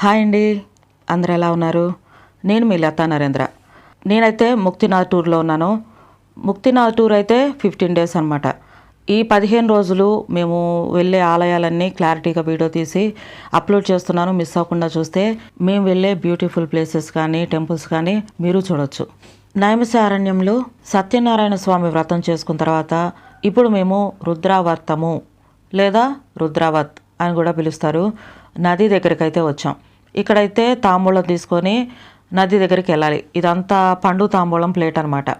Hi అండి. అందరు ఎలా ఉన్నారు? నేను మీ లతా నరేంద్ర. నేనైతే ముక్తినాథ్ టూర్లో ఉన్నాను. ముక్తినాథ్ టూర్ అయితే ఫిఫ్టీన్ డేస్ అనమాట ఈ పదిహేను రోజులు మేము వెళ్ళే ఆలయాలన్నీ క్లారిటీగా వీడియో తీసి అప్లోడ్ చేస్తున్నాను. మిస్ అవ్వకుండా చూస్తే మేము వెళ్ళే బ్యూటిఫుల్ ప్లేసెస్ కానీ టెంపుల్స్ కానీ మీరు చూడొచ్చు. నైమిసారణ్యంలో సత్యనారాయణ స్వామి వ్రతం చేసుకున్న తర్వాత ఇప్పుడు మేము రుద్రావర్తము లేదా రుద్రావత్ అని కూడా పిలుస్తారు. నది దగ్గరికి అయితే వచ్చాం. ఇక్కడైతే తాంబూలం తీసుకొని నది దగ్గరికి వెళ్ళాలి. ఇదంతా పండు తాంబూలం ప్లేట్ అనమాట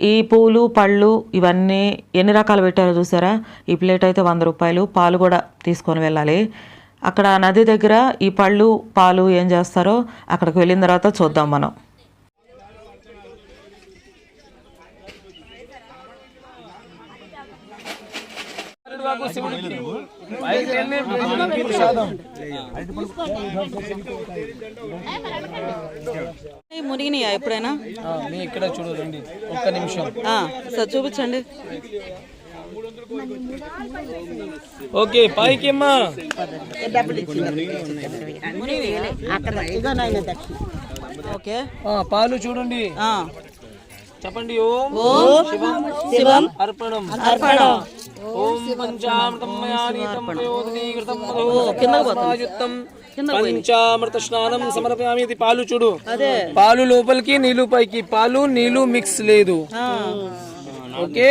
ఈ పూలు పళ్ళు ఇవన్నీ ఎన్ని రకాలు పెట్టారో చూసారా? ఈ ప్లేట్ అయితే వంద రూపాయలు. పాలు కూడా తీసుకొని వెళ్ళాలి. అక్కడ నది దగ్గర ఈ పళ్ళు పాలు ఏం చేస్తారో అక్కడికి వెళ్ళిన తర్వాత చూద్దాం మనం. మునిగినాయా ఎప్పుడైనా? మీ ఇక్కడ చూడు రండి ఒక్క నిమిషం. సార్ చూపించండి. ఓకే పైకి అమ్మా ఓకే పాలు చూడండి. చెప్పండి ఓం శివం. శివం. అర్పణం. అర్పణం. పంచామృతం స్నానం సమర్పయామి ఇది పాలు చూడు. అదే. పాలు లోపలికి నీళ్ళు పైకి. పాలు నీళ్ళు మిక్స్ లేదు. ఓకే.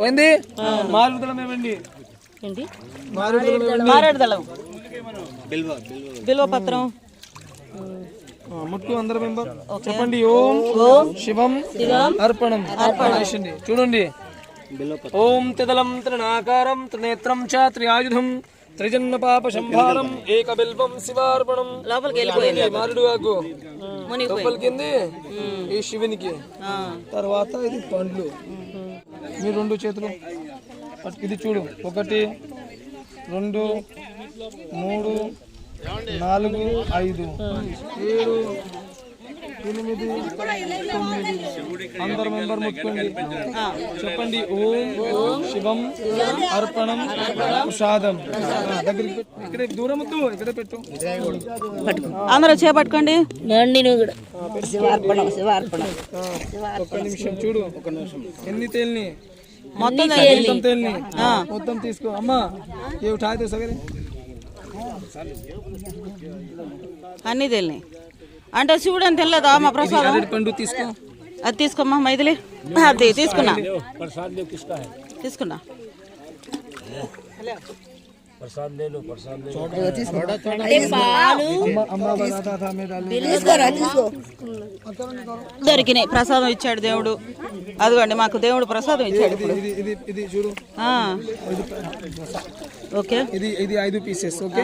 పోయింది మారుదలం ఏమండి? బిల్వ పత్రం. ముట్టు అందరం చెప్పండి ఓం శివం అర్పణం. చూడండి. ఓం తిదలం త్రినాకారం త్రినేత్రం చ త్రియాయుధం త్రిజన్మ పాప సంభారం ఏక బిల్వం శివార్పణం లోపలికి వెళ్ళిపోయింది మారుడు ఆకు లోపలికింది? ఈ శివునికి. తర్వాత ఇది పండ్లు. మీ రెండు చేతులు. ఇది చూడు. ఒకటి రెండు మూడు నాలుగు ఐదు. ఏడు ఎనిమిది. తొమ్మిది అందరు మెంబర్ ముట్టుకోండి. ఆ. చెప్పండి. ఓం శివం అర్పణం ప్రసాదం దగ్గరికి పెట్టు. ఇక్కడ దూరం వద్దు ఇక్కడ పెట్టు. అందరూ చేపట్టుకోండి. ఒక్క నిమిషం చూడు. ఒక నిమిషం ఎన్ని తేలిని. మొత్తం తేలిని? మొత్తం తీసుకో. అమ్మా ఏ ఉఠాయి సగరే? అన్నీ తెలినాయి అంటే శివుడు అని తెలియదా మా ప్రసాదం? పండు తీసుకో. అది తీసుకోమ్మా మైథిలి. అది తీసుకున్నా. తీసుకున్నా. దొరికినాయి ప్రసాదం ఇచ్చాడు దేవుడు అదిగోండి మాకు దేవుడు ప్రసాదం ఇచ్చాడు ఇది ఇది ఇది ఇది చూడు ఆ. ఓకే ఇది ఇది ఐదు పీసెస్ ఓకే.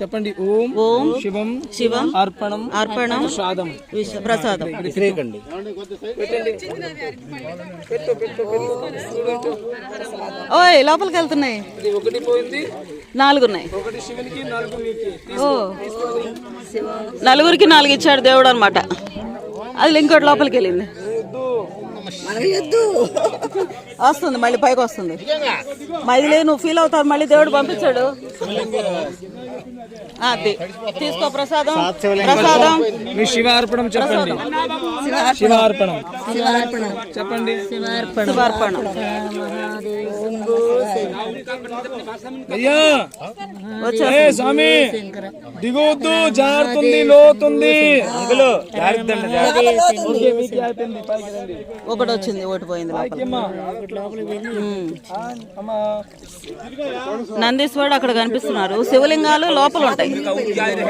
చెప్పండి ఓం ఓం శివం శివం అర్పణం అర్పణం ప్రసాదం ప్రసాదం పెట్టండి పెట్టు పెట్టు పెట్టు ఓయ్ లోపలికి వెళ్తున్నాయి ఇది ఒకటి పోయింది నాలుగు ఉన్నాయి ఒకటి శివునికి నాలుగు మీకు. ఓ. నలుగురికి నాలుగు ఇచ్చాడు దేవుడు అనమాట అది ఇంకోటి లోపలికి వెళ్ళింది. వస్తుంది మళ్ళీ పైకి వస్తుంది. మళ్ళీ నువ్వు ఫీల్ అవుతావు మళ్ళీ దేవుడు పంపించాడు. అది తీసుకో ప్రసాదం. ప్రసాదం. మీ శివార్పణం చెప్పండి. శివార్పణం. చెప్పండి. శివార్పణం. అయ్యా! స్వామి దిగొద్దు జారుతుంది లోతుంది. ఒకటి వచ్చింది ఒకటి పోయింది నందీశ్వరుడు అక్కడ కనిపిస్తున్నారు. శివలింగాలు లోపల ఉంటాయి.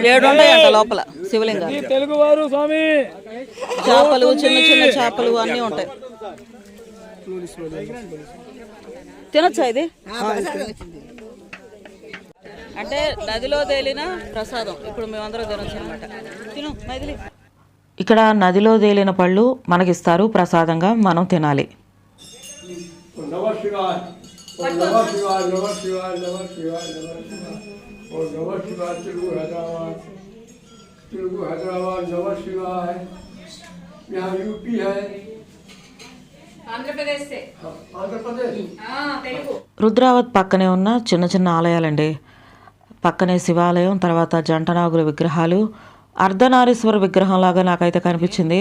ఏడు ఉంటాయంట లోపల శివలింగాలు. ఈ తెలుగు వారు స్వామి. చేపలు చిన్న చిన్న చేపలు అన్నీ ఉంటాయి. తినొచ్చా ఇది అంటే నదిలో తేలిన ప్రసాదం ఇప్పుడు మేమందరం తినొచ్చు అనమాట తిను మైథిలి ఇక్కడ నదిలో తేలిన పళ్ళు మనకిస్తారు ప్రసాదంగా మనం తినాలి नमः शिवाय ओम नमः शिवाय नमः शिवाय नमः शिवाय नमः शिवाय ओम नमः शिवाय तेलुगु हैदराबाद तेलुगु हैदराबाद नमः शिवाय यहाँ यूपी है రుద్రావత్ పక్కనే ఉన్న చిన్న చిన్న ఆలయాలండి. పక్కనే శివాలయం తర్వాత జంటనాగుల విగ్రహాలు. అర్ధనారీశ్వర విగ్రహం లాగా నాకైతే కనిపించింది.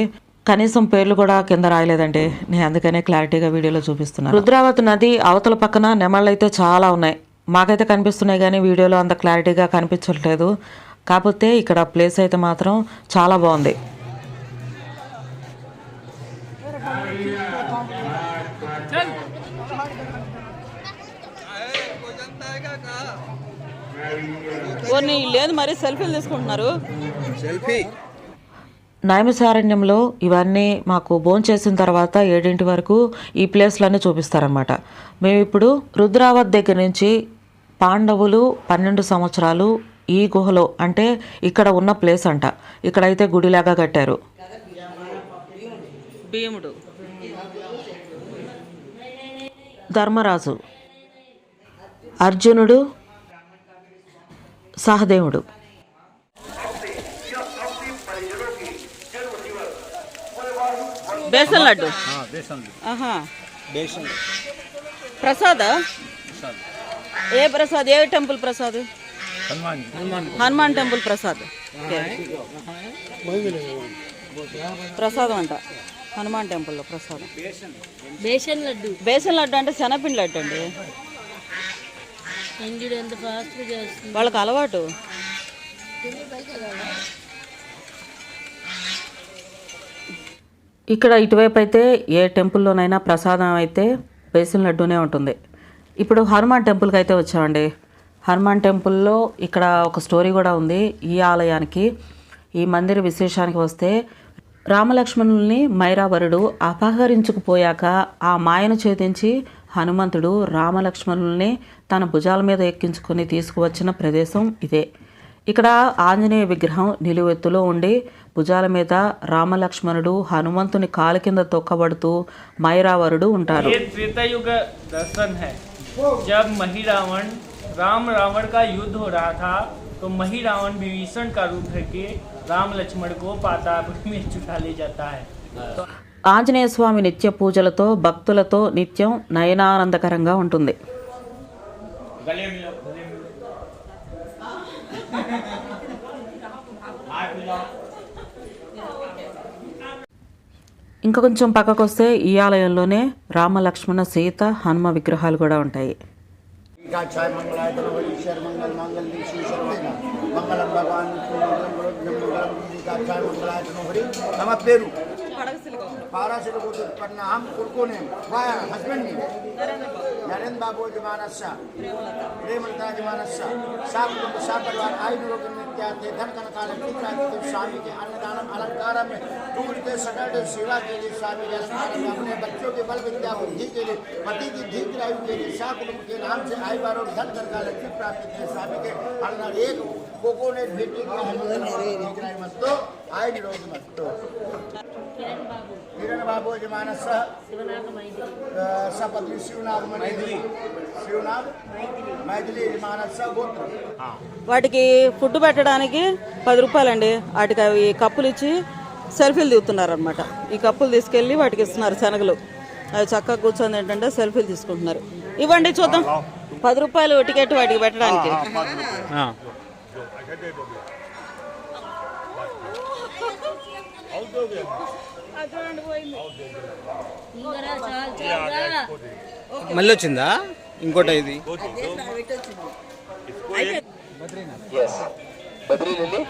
కనీసం పేర్లు కూడా కింద రాయలేదండి. నేను అందుకనే క్లారిటీగా వీడియోలో చూపిస్తున్నాను రుద్రావతి నది అవతల పక్కన నెమళ్ళు అయితే చాలా ఉన్నాయి. మాకైతే కనిపిస్తున్నాయి కానీ వీడియోలో అంత క్లారిటీగా కనిపించట్లేదు. కాకపోతే ఇక్కడ ప్లేస్ అయితే మాత్రం చాలా బాగుంది. కొన్ని లేదు మరి సెల్ఫీలు తీసుకుంటున్నారు. నైమిసారణ్యంలో ఇవన్నీ మాకు భోజనం చేసిన తర్వాత ఏడింటి వరకు ఈ ప్లేస్లన్నీ చూపిస్తారనమాట మేము ఇప్పుడు రుద్రావత్ దగ్గర నుంచి పాండవులు పన్నెండు సంవత్సరాలు ఈ గుహలో అంటే ఇక్కడ ఉన్న ప్లేస్ అంట. ఇక్కడైతే గుడిలాగా కట్టారు. భీముడు. ధర్మరాజు. అర్జునుడు సహదేవుడు. బేసన్ లడ్డు. ఆహా. ప్రసాద్? ఏ ప్రసాద్? ఏ temple prasad? Hanuman temple prasad. Okay. ప్రసాదం అంట. హనుమాన్ టెంపుల్లో ప్రసాదం. బేసన్ లడ్డు. బేసన్ లడ్డు అంటే శనగపిండి లడ్డు అండి. వాళ్ళకి అలవాటు? ఇక్కడ ఇటువైపు అయితే ఏ టెంపుల్లోనైనా ప్రసాదం అయితే బేసిన్ లడ్డూనే ఉంటుంది. ఇప్పుడు హనుమాన్ టెంపుల్కి అయితే వచ్చామండి. హనుమాన్ టెంపుల్లో ఇక్కడ ఒక స్టోరీ కూడా ఉంది. ఈ ఆలయానికి ఈ మందిర విశేషానికి వస్తే రామలక్ష్మణుల్ని మైరావరుడు అపహరించుకుపోయాక ఆ మాయను ఛేదించి హనుమంతుడు రామలక్ష్మణుల్ని తన భుజాల మీద ఎక్కించుకొని తీసుకువచ్చిన ప్రదేశం ఇదే ఇక్కడ ఆంజనేయ విగ్రహం నిలువెత్తులో ఉండి భుజాల మీద రామలక్ష్మణుడు హనుమంతుని కాలు కింద తొక్కబడుతూ మైరావరుడు ఉంటారు ये त्रेता युग दर्शन है जब मही रावण राम रावण का युद्ध हो रहा था तो मही रावण विभीषण का रूप करके राम लक्ष्मण को पातापुर में छुटा ले जाता है तो ఆంజనేయ స్వామి నిత్య పూజలతో భక్తులతో నిత్యం నయనానందకరంగా ఉంటుంది. ఇంకా కొంచెం పక్కకు వస్తే ఈ ఆలయంలోనే రామ లక్ష్మణ సీత హనుమ విగ్రహాలు కూడా ఉంటాయి. మంగళం పేరు. बारह से लोगों को पढ़ना। हम कुलकोनेम वा हस्बैंड ने नरेंद्र बाबू जमानस्सा प्रेमलता जमानस्सा सा। कुटुंब तो सा परिवार आई आयु निरोग में क्या थे। धन कन काल स्वामी के अन्नदान अलंकार में टूटते सकट सेवा के लिए स्वामी के अलंकार अपने बच्चों के बल विद्या बुद्धि के लिए, पति की दीर्घ आयु के लिए सा कुटुंब के नाम से आई बार और धन का काल प्राप्त किए स्वामी के। अन्नदान एक कोकोनेट भेटी के आयु निरोग मस्तो किरण बाबू जमानस सपत्नी शिवनाथ मैथिली शिवनाथ मैथिली जमानस गोत्र వాటికి ఫుడ్ పెట్టడానికి పది రూపాయలండి వాటికి అవి కప్పులు ఇచ్చి సెల్ఫీలు దిగుతున్నారు అనమాట ఈ కప్పులు తీసుకెళ్ళి వాటికి ఇస్తున్నారు శనగలు అవి చక్కగా కూర్చొని ఏంటంటే సెల్ఫీలు తీసుకుంటున్నారు ఇవ్వండి చూద్దాం పది రూపాయలు టికెట్ వాటికి పెట్టడానికి ఇంకరా చాలు చాలురా మళ్ళీ వచ్చిందా ఇంకోటి ఇది Yes. Badri Lily?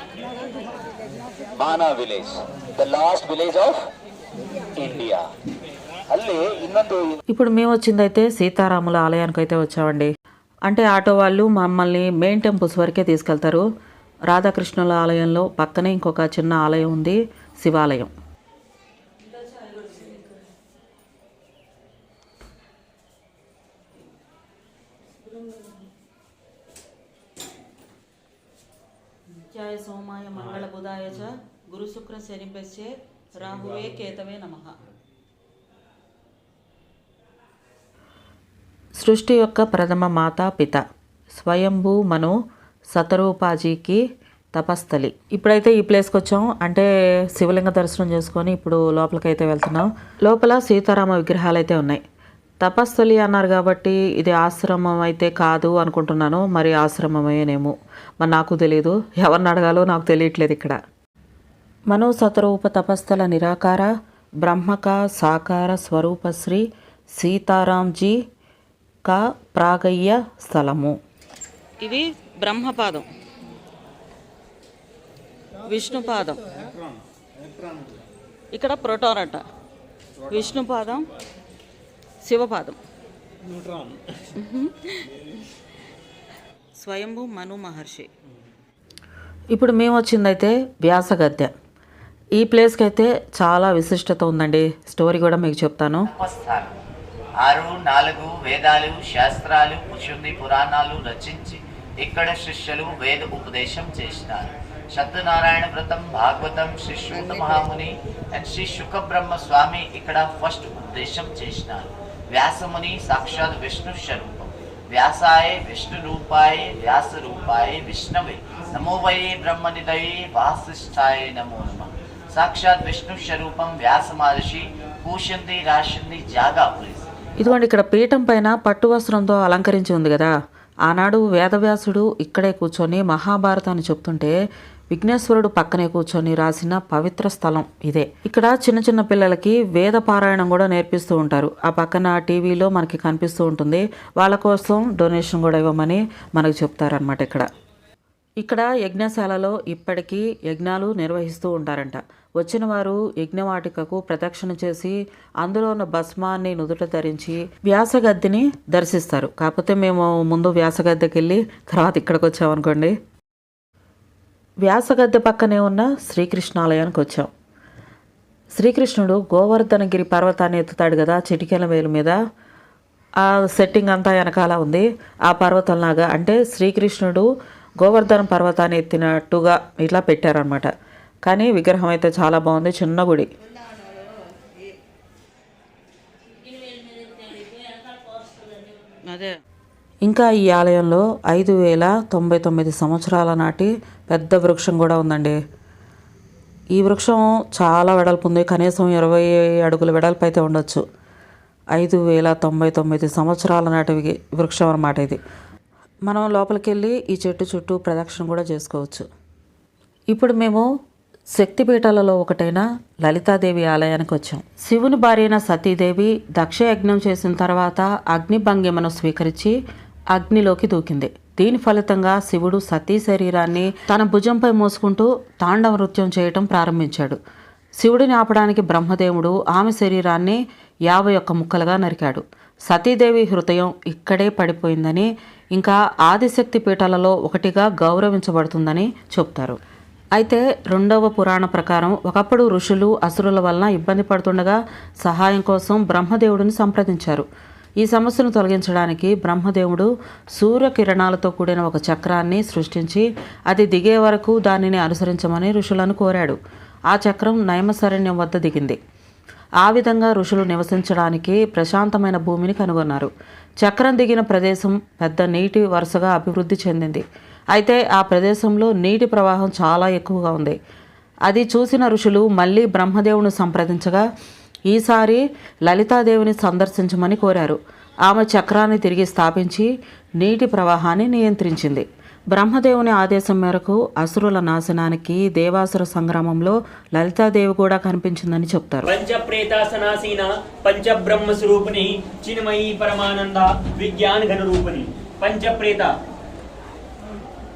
Mana village. The last village of India. ಅಲ್ಲಿ ಇನ್ನೊಂದು ఇప్పుడు మేము వచ్చిందైతే సీతారాముల ఆలయానికి అయితే వచ్చామండి అంటే ఆటో వాళ్ళు మమ్మల్ని మెయిన్ టెంపుల్స్ వరకే తీసుకెళ్తారు రాధాకృష్ణుల ఆలయంలో పక్కనే ఇంకొక చిన్న ఆలయం ఉంది శివాలయం జయ సోమాయ మంగళ బుధాయ చ గురు శుక్ర శనిపశ్చే రాహువే కేతవే నమః సృష్టి యొక్క ప్రథమ మాతా పిత స్వయంభూ మను శతరూపాజీకి తపస్థలి. ఇప్పుడైతే ఈ ప్లేస్కి వచ్చాం. అంటే శివలింగ దర్శనం చేసుకొని ఇప్పుడు లోపలికి అయితే వెళ్తున్నాం. లోపల సీతారామ విగ్రహాలు అయితే ఉన్నాయి. తపస్థలి అన్నారు కాబట్టి ఇది ఆశ్రమం అయితే కాదు అనుకుంటున్నాను. మరి ఆశ్రమమేనేమో? మరి నాకు తెలియదు ఎవరిని అడగాలో నాకు తెలియట్లేదు ఇక్కడ. మనో సతరూప తపస్థల నిరాకార బ్రహ్మక సాకార స్వరూప శ్రీ సీతారాంజీ కా ప్రాగయ్య స్థలము. ఇది బ్రహ్మపాదం. విష్ణుపాదం. ఇక్కడ ప్రోటాన్ అంట. విష్ణుపాదం శివపాదం. స్వయంభూ మను మహర్షి. ఇప్పుడు మేము వచ్చిందైతే వ్యాసగద్య. ఈ ప్లేస్కి అయితే చాలా విశిష్టత ఉందండి. స్టోరీ కూడా మీకు చెప్తాను. ఆరు నాలుగు వేదాలు శాస్త్రాలు పుషుంది పురాణాలు రచించి ఇక్కడ శిష్యులు వేద ఉపదేశం చేసినారు సత్యనారాయణ వ్రతం భాగవతం శ్రీ శూత మహాముని అండ్ శ్రీ శుక బ్రహ్మ స్వామి ఇక్కడ ఫస్ట్ ఉపదేశం చేసినారు. వ్యాసముని సాక్షాత్ విష్ణు స్వరూపం. వ్యాసాయ విష్ణు రూపాయ వ్యాస రూపాయ విష్ణవే. నమో వై బ్రహ్మనిదయే వాసిష్ఠాయ నమో నమ. సాక్షాత్ విష్ణు స్వరూపం వ్యాస మహర్షి పూషంది రాసింది జాగా ప్లేస్ ఇదిగోండి ఇక్కడ పీఠం పైన పట్టు వస్త్రంతో అలంకరించి ఉంది కదా. ఆనాడు వేదవ్యాసుడు ఇక్కడే కూర్చొని మహాభారతాన్ని చెప్తుంటే విఘ్నేశ్వరుడు పక్కనే కూర్చొని రాసిన పవిత్ర స్థలం ఇదే. ఇక్కడ చిన్న చిన్న పిల్లలకి వేద పారాయణం కూడా నేర్పిస్తూ ఉంటారు. ఆ పక్కన టీవీలో మనకి కనిపిస్తూ ఉంటుంది. వాళ్ళ కోసం డొనేషన్ కూడా ఇవ్వమని మనకు చెప్తారనమాట ఇక్కడ. ఇక్కడ యజ్ఞశాలలో ఇప్పటికీ యజ్ఞాలు నిర్వహిస్తూ ఉంటారంట. వచ్చిన వారు యజ్ఞవాటికకు ప్రదక్షిణ చేసి అందులో ఉన్న భస్మాన్ని నుదుట ధరించి వ్యాసగద్దెని దర్శిస్తారు. కాకపోతే మేము ముందు వ్యాసగద్దెకి వెళ్ళి తర్వాత ఇక్కడికి వచ్చామనుకోండి వ్యాసగద్దె పక్కనే ఉన్న శ్రీకృష్ణాలయానికి వచ్చాం. శ్రీకృష్ణుడు గోవర్ధనగిరి పర్వతాన్ని ఎత్తుతాడు కదా చిటికెల వేలు మీద. ఆ సెట్టింగ్ అంతా వెనకాల ఉంది. ఆ పర్వతంలాగా అంటే శ్రీకృష్ణుడు గోవర్ధన పర్వతాన్ని ఎత్తినట్టుగా ఇట్లా పెట్టారనమాట కానీ విగ్రహం అయితే చాలా బాగుంది చిన్న గుడి. అదే. ఇంకా ఈ ఆలయంలో ఐదు వేల తొంభై తొమ్మిది సంవత్సరాల నాటి పెద్ద వృక్షం కూడా ఉందండి. ఈ వృక్షం చాలా వెడల్పు ఉంది. కనీసం ఇరవై అడుగుల వెడల్పు అయితే ఉండొచ్చు. ఐదు వేల తొంభై తొమ్మిది సంవత్సరాల నాటి వృక్షం అన్నమాట ఇది. మనం లోపలికి వెళ్ళి ఈ చెట్టు చుట్టూ ప్రదక్షిణ కూడా చేసుకోవచ్చు. ఇప్పుడు మేము శక్తిపీఠాలలో ఒకటైన లలితాదేవి ఆలయానికి వచ్చాం. శివుని భార్య అయిన సతీదేవి దక్షయజ్ఞం చేసిన తర్వాత అగ్నిభంగిమను స్వీకరించి అగ్నిలోకి దూకింది. దీని ఫలితంగా శివుడు సతీ శరీరాన్ని తన భుజంపై మోసుకుంటూ తాండవ నృత్యం చేయటం ప్రారంభించాడు. శివుడిని ఆపడానికి బ్రహ్మదేవుడు ఆమె శరీరాన్ని యాభై ఒక్క ముక్కలుగా నరికాడు. సతీదేవి హృదయం ఇక్కడే పడిపోయిందని ఇంకా ఆదిశక్తి పీఠాలలో ఒకటిగా గౌరవించబడుతుందని చెప్తారు. అయితే రెండవ పురాణ ప్రకారం ఒకప్పుడు ఋషులు అసురుల వలన ఇబ్బంది పడుతుండగా సహాయం కోసం బ్రహ్మదేవుడిని సంప్రదించారు. ఈ సమస్యను తొలగించడానికి బ్రహ్మదేవుడు సూర్యకిరణాలతో కూడిన ఒక చక్రాన్ని సృష్టించి అది దిగే వరకు దానిని అనుసరించమని ఋషులను కోరాడు. ఆ చక్రం నయమశరణ్యం వద్ద దిగింది. ఆ విధంగా ఋషులు నివసించడానికి ప్రశాంతమైన భూమిని కనుగొన్నారు. చక్రం దిగిన ప్రదేశం పెద్ద నీటి వరుసగా అభివృద్ధి చెందింది. అయితే ఆ ప్రదేశంలో నీటి ప్రవాహం చాలా ఎక్కువగా ఉంది. అది చూసిన ఋషులు మళ్ళీ బ్రహ్మదేవుని సంప్రదించగా ఈసారి లలితాదేవిని సందర్శించమని కోరారు. ఆమె చక్రాన్ని తిరిగి స్థాపించి నీటి ప్రవాహాన్ని నియంత్రించింది. బ్రహ్మదేవుని ఆదేశం మేరకు అసురుల నాశనానికి దేవాసుర సంగ్రామంలో లలితాదేవి కూడా కనిపించిందని చెప్తారు. పంచప్రేతాసనాసీన పంచబ్రహ్మ స్వరూపిణి చిన్మయి పరమానంద విజ్ఞాన ఘన రూపిణి పంచప్రేత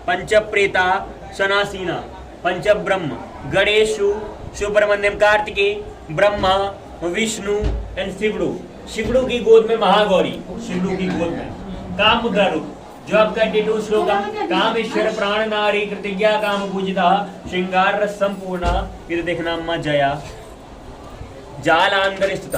పంచప్రేత సనాసీన పంచబ్రహ్మ. గణేషు సుబ్రహ్మణ్యం కార్తికే బ్రహ్మ विष्णु एंड शिवड़ू शिवड़ू की गोद में महागौरी शिवड़ू की गोद में। काम गरु जो आपका टेटू श्लोकम कामेश्वर प्राण नारी कृतिज्ञा काम पूजिता। श्रृंगार रस संपूर्ण फिर देखना अम्मा जया। जाल अंदर स्थित।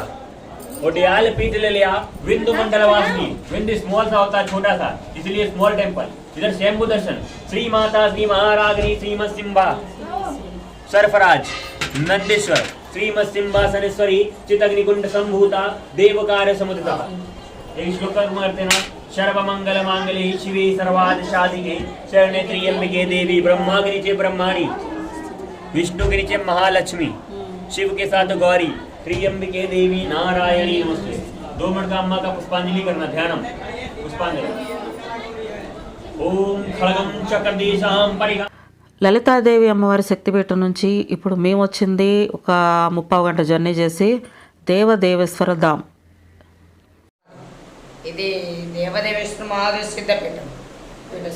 और दयाल पीठ ले लिया। विंदु मंडल वासिनी। विंद स्मॉल सा होता है छोटा सा। इसलिए स्मॉल टेंपल इधर शंभु दर्शन। श्री माता श्री महारागनी श्रीमत सिंबा। सरफराज नंदेश्वर। श्रीमत सिंहासनेश्वरी चितग्निकुंड संभूता देवकार समुदिता एक श्लोक मारते ना सर्वमंगल मांगले शिवे सर्वाद साधिके शरणे त्रियंबिके देवी ब्रह्मा के नीचे ब्रह्माणी विष्णु के नीचे महालक्ष्मी शिव के साथ गौरी त्रियंबिके देवी नारायणी नमस्ते। दो मिनट का अम्मा का पुष्पांजलि करना ध्यानम पुष्पांजलि। ओम खड़गम चक्रदेशाम परिगा లలితాదేవి అమ్మవారి శక్తిపీఠం నుంచి ఇప్పుడు మేము వచ్చింది ఒక ముప్పావు గంట జర్నీ చేసి దేవదేవేశ్వర ధామ్. ఇది దేవదేవేశ్వర మహాదేవ సిద్ధపీఠం.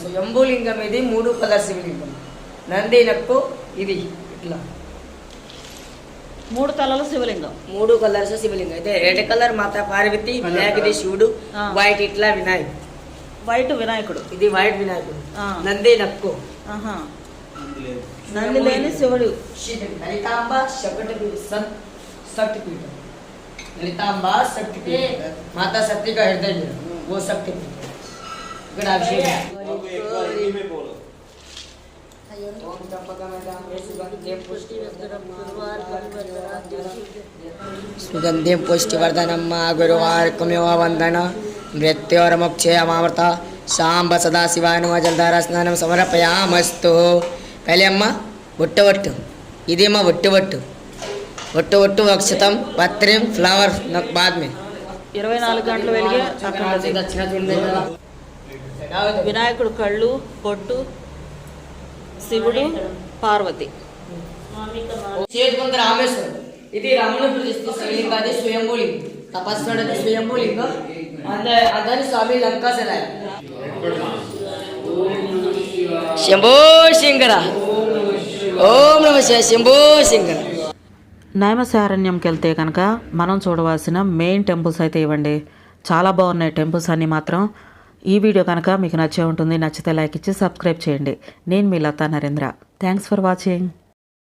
స్వయంభూలింగం ఇది మూడు కలర్ శివలింగం. నంది నక్కు ఇది ఇట్లా. మూడు తలల శివలింగం. మూడు కలర్స్ శివలింగం. అయితే రెడ్ కలర్ మాత పార్వతి బ్లాక్ ఇది శివుడు. వైట్ ఇట్లా వినాయకుడు. వైట్ వినాయకుడు. ఇది వైట్ వినాయకుడు. నంది నక్కు ఆహా నంది లేని శివుడు లలితాంబ శకటి సత్ శక్తిపీఠం లలితాంబ శక్తిపీఠం మాతా శక్తి का हृदय है वो शक्तिपीठ ఇక్కడ అభిషేకం ఓం త్రంబకమేదాం సుగంధిం సుగంధిం పుష్టివర్ధనం మా గురువార్కమేవ వందన మృత్యోర్ముక్షేయమామృత సాంబ సదాశివాయ నమ జలధార పहले అమ్మ ఒట్టు ఒట్టు ఇదేమో ఒట్టు ఒట్టు ఒట్టు ఒట్టు అక్షతం పత్రం ఫ్లవర్ నాకు బాద్ మే ఇరవై నాలుగు గంటలు వెలిగే వినాయకుడు కళ్ళు పొట్టు శివుడు పార్వతి. ఇది రమణ అది స్వయంభూలింగం తపస్సుడు స్వయంభూలింగం అంద అదని స్వామి లంకా సెలాయ శంభో శంకర ఓం నమ శివాయ శంభో శంకర నైమశారణ్యంకి వెళ్తే కనుక మనం చూడవలసిన మెయిన్ టెంపుల్స్ అయితే ఇవ్వండి. చాలా బాగున్నాయి టెంపుల్స్ అన్నీ మాత్రం. ఈ వీడియో కనుక మీకు నచ్చే ఉంటుంది నచ్చితే లైక్ ఇచ్చి సబ్స్క్రైబ్ చేయండి. నేను మీ Latha Narendra. Thanks for watching